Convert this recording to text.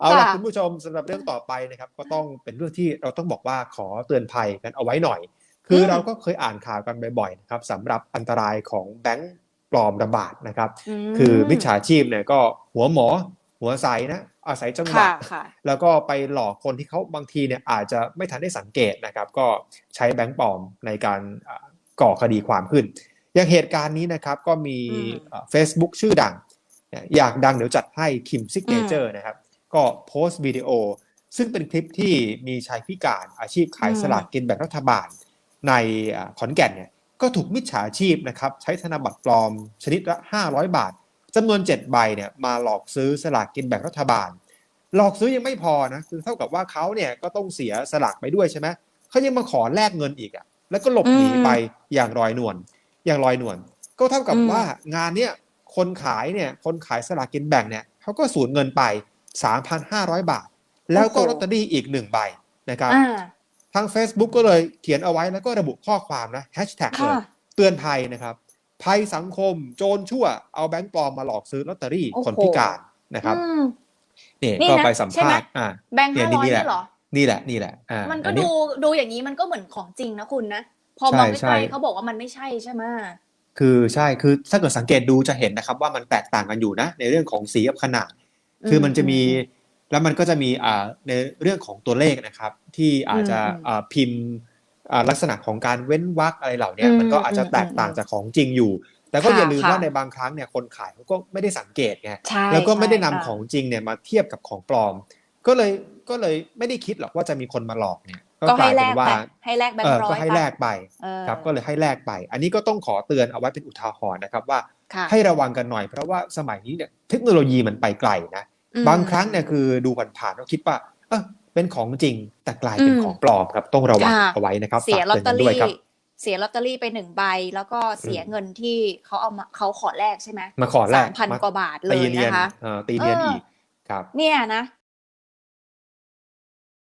เอาละค่ะคุณผู้ชมสำหรับเรื่องต่อไปนะครับ ก็ต้องเป็นเรื่องที่เราต้องบอกว่าขอเตือนภัยกันเอาไว้หน่อย คืออมเราก็เคยอ่านข่าวกันบ่อยๆนะครับสำหรับอันตรายของแบงก์ปลอมระบาดนะครับมคือมิจฉาชีพเนี่ยก็หัวหมอ หัวใสนะอาศัยจังหวะค่ะค่ะแล้วก็ไปหลอกคนที่เขาบางทีเนี่ยอาจจะไม่ทันได้สังเกตนะครับ ก็ใช้แบงก์ปลอมในการอ่าก่อคดีความขึ้น อย่างเหตุการณ์นี้นะครับก็มีอืมเฟซบุ๊กชื่อดังเนี่ยอยากดังเดี๋ยวจัดให้คิมซิกเนเจอร์นะครับ ก็โพสต์วิดีโอ ซึ่งเป็นคลิปที่มีชายพิการอาชีพขายอืมสลากกินแบ่งรัฐบาล ในอ่าขอนแก่นเนี่ยก็ถูกมิจฉาชีพนะครับใช้ธนบัตรปลอมชนิดละ 500 บาทจำนวน 7 ใบเนี่ยมาหลอกซื้อสลากกินแบ่งรัฐบาล หลอกซื้อยังไม่พอนะคือเท่ากับว่าเขาเนี่ยก็ต้องเสียสลากไปด้วยใช่ไหมเขายังมาขอแลกเงินอีกอะแล้วก็หลบหนีอืมไปอย่างลอยนวลอย่างลอยนวลก็เท่ากับอืมว่างานเนี่ยคนขายเนี่ยคนขายสลากกินแบ่งเนี่ยเขาก็สูญเงินไป 3,500 บาท แล้วก็ลอตเตอรี่อีกหนึ่งใบนะครับอ่าทาง Facebook ก็เลยเขียนเอาไว้แล้วก็ระบุข้อความนะแฮชแท็กเลยค่ะเตือนภัยนะครับ ภัยสังคมโจรชั่วเอาแบงก์ปลอมมาหลอกซื้อลอตเตอรี่โอ้โหคนพิการนะครับอืมนี่นี่ก็นะไปสัมใช่ไหมภาษณ์อ่าแบงค์เนี่ห้ายร้อยนี่แหละเนี่ยเหรอนี่แหละนี่แหละอ่ามันก็อันนี้ดูดูอย่างนี้มันก็เหมือนของจริงนะคุณนะพอใช่มองใช่ใกล้ๆเขาบอกว่ามันไม่ใช่ใช่ไหมคือใช่คือถ้าเกิดสังเกตดูจะเห็นนะครับ ว่ามันแตกต่างกันอยู่นะ ในเรื่องของสีกับขนาด คือมันจะมีแล้วมันก็จะมีอ่าในเรื่องของตัวเลขนะครับ ที่อาจจะอืมอืมอ่าพิมพ์อ่าลักษณะของการเว้นวรรคอะไรเหล่าเนี้ยอืมมันก็อาจจะแตกต่างจากของจริงอยู่ แต่ก็ค่ะอย่าลืมค่ะว่าในบางครั้งเนี่ยคนขายเขาก็ไม่ได้สังเกตไงใช่แล้วก็ไม่ได้นำใช่ของจริงเนี่ยมาเทียบกับของปลอม ก็เลยก็เลยไม่ได้คิดหรอกว่าจะมีคนมาหลอกเนี่ยก็ก็กให้ลายแลเป็นกว่าไปให้แลกแบงเอค์อร้อก็ยให้ไปแลกไปเออครับก็เลยให้แลกไป อันนี้ก็ต้องขอเตือนเอาไว้เป็นอุทาหรณ์นะครับว่าค่ะให้ระวังกันหน่อยเพราะว่าสมัยนี้เนี่ยเทคโนโลยีมันไปไกลนะ อืม บางครั้งเนี่ยคือดูผ่านๆก็คิดว่าเออเป็นของจริงแต่กลายเป็นอืมของปลอมครับ ต้องระวังค่ะ เอาไว้นะครับเสียฝากลอตเตือนเตอกันด้วยรี่ ครับ เสียลอตเตอรี่ไปหนึ่งใบ แล้วก็เสียอืมเงินที่เขาเอามาเขาขอแลกใช่ไหมมาขอแลกสามพันมกว่าบาทเลตียเนียนนะคะ เออตีเนียนเอออี อีกครับ เนี่ยนะ